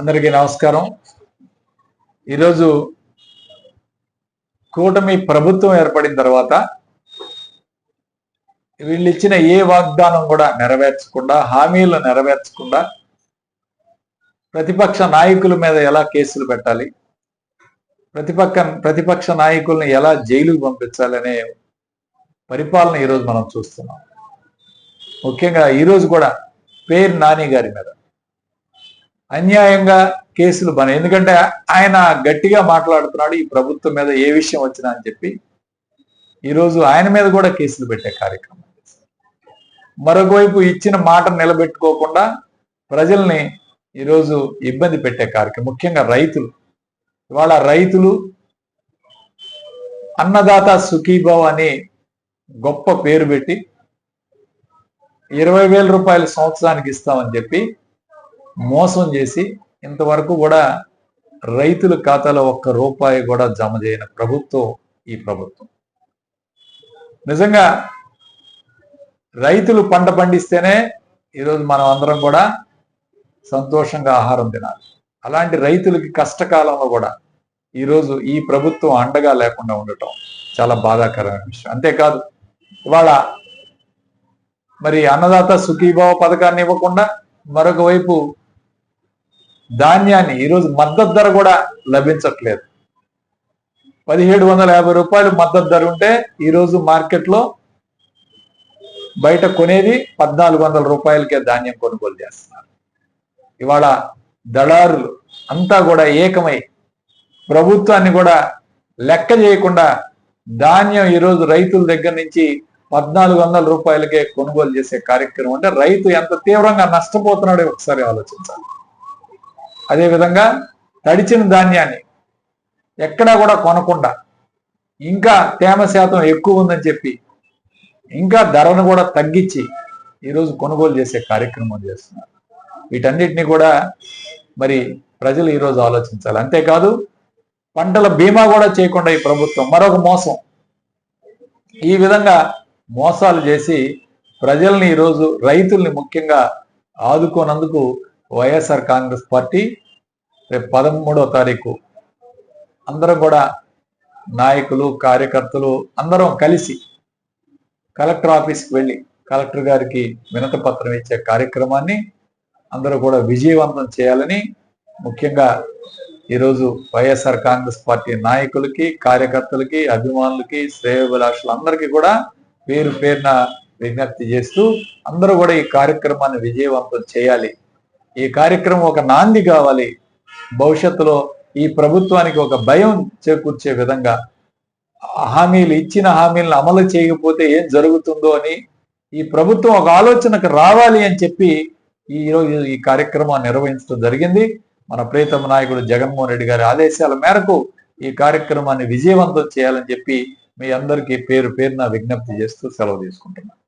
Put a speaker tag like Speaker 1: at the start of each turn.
Speaker 1: అందరికీ నమస్కారం. ఈరోజు కూటమి ప్రభుత్వం ఏర్పడిన తర్వాత వీళ్ళు ఇచ్చిన ఏ వాగ్దానం కూడా నెరవేర్చకుండా హామీలు నెరవేర్చకుండా ప్రతిపక్ష నాయకుల మీద ఎలా కేసులు పెట్టాలి ప్రతిపక్ష ప్రతిపక్ష నాయకుల్ని ఎలా జైలుకు పంపించాలి అనే పరిపాలన ఈరోజు మనం చూస్తున్నాం. ముఖ్యంగా ఈరోజు కూడా పేరు నాని గారి మీద. అన్యాయంగా కేసులు బన ఎందుకంటే ఆయన గట్టిగా మాట్లాడుతున్నాడు ఈ ప్రభుత్వం మీద ఏ విషయం వచ్చినా అని చెప్పి. ఈరోజు ఆయన మీద కూడా కేసులు పెట్టే కార్యక్రమం మరొక వైపు ఇచ్చిన మాట నిలబెట్టుకోకుండా ప్రజల్ని ఈరోజు ఇబ్బంది పెట్టే కార్యక్రమం ముఖ్యంగా రైతులు. ఇవాళ రైతులు అన్నదాత సుఖీభావ్ అని గొప్ప పేరు పెట్టి ఇరవై వేల రూపాయలు సంవత్సరానికి ఇస్తామని చెప్పి మోసం చేసి ఇంతవరకు కూడా రైతుల ఖాతాలో ఒక్క రూపాయి కూడా జమ చేయని ప్రభుత్వం ఈ ప్రభుత్వం. నిజంగా రైతులు పంట పండిస్తేనే ఈరోజు మనం అందరం కూడా సంతోషంగా ఆహారం తినాలి. అలాంటి రైతులకి కష్టకాలంలో కూడా ఈరోజు ఈ ప్రభుత్వం అండగా లేకుండా ఉండటం చాలా బాధాకరమైన విషయం. అంతేకాదు ఇవాళ మరి అన్నదాత సుఖీభావ పథకాన్ని ఇవ్వకుండా మరొక వైపు ధాన్యాన్ని ఈరోజు మద్దతు ధర కూడా లభించట్లేదు. పదిహేడు వందల యాభై రూపాయలు మద్దతు ధర ఉంటే ఈరోజు మార్కెట్లో బయట కొనేది పద్నాలుగు వందల రూపాయలకే ధాన్యం కొనుగోలు చేస్తున్నారు. ఇవాళ దళారులు అంతా కూడా ఏకమై ప్రభుత్వాన్ని కూడా లెక్క చేయకుండా ధాన్యం ఈరోజు రైతుల దగ్గర నుంచి పద్నాలుగు వందల రూపాయలకే కొనుగోలు చేసే కార్యక్రమం. అంటే రైతు ఎంత తీవ్రంగా నష్టపోతున్నాడో ఒకసారి ఆలోచించాలి. అదేవిధంగా తడిచిన ధాన్యాన్ని ఎక్కడా కూడా కొనకుండా ఇంకా తేమ శాతం ఎక్కువ ఉందని చెప్పి ఇంకా ధరను కూడా తగ్గించి ఈరోజు కొనుగోలు చేసే కార్యక్రమం చేస్తున్నారు. వీటన్నిటిని కూడా మరి ప్రజలు ఈరోజు ఆలోచించాలి. అంతేకాదు పంటల బీమా కూడా చేయకుండా ఈ ప్రభుత్వం మరొక మోసం. ఈ విధంగా మోసాలు చేసి ప్రజల్ని ఈరోజు రైతుల్ని ముఖ్యంగా ఆదుకోనందుకు వైఎస్ఆర్ కాంగ్రెస్ పార్టీ రేపు పదమూడో తారీఖు అందరం కూడా నాయకులు కార్యకర్తలు అందరం కలిసి కలెక్టర్ ఆఫీస్కి వెళ్ళి కలెక్టర్ గారికి వినతి పత్రం ఇచ్చే కార్యక్రమాన్ని అందరూ కూడా విజయవంతం చేయాలని ముఖ్యంగా ఈరోజు వైఎస్ఆర్ కాంగ్రెస్ పార్టీ నాయకులకి కార్యకర్తలకి అభిమానులకి శ్రేయోభిలాషులందరికీ కూడా పేరు పేరున విజ్ఞప్తి చేస్తూ అందరూ కూడా ఈ కార్యక్రమాన్ని విజయవంతం చేయాలి. ఈ కార్యక్రమం ఒక నాంది కావాలి. భవిష్యత్తులో ఈ ప్రభుత్వానికి ఒక భయం చేకూర్చే విధంగా హామీలు ఇచ్చిన హామీలను అమలు చేయకపోతే ఏం జరుగుతుందో అని ఈ ప్రభుత్వం ఒక ఆలోచనకు రావాలి అని చెప్పి ఈ రోజు ఈ కార్యక్రమాన్ని నిర్వహించడం జరిగింది. మన ప్రీతమ నాయకుడు జగన్మోహన్ రెడ్డి గారి ఆదేశాల మేరకు ఈ కార్యక్రమాన్ని విజయవంతం చేయాలని చెప్పి మీ అందరికీ పేరు పేరున విజ్ఞప్తి చేస్తూ సెలవు తీసుకుంటున్నాను.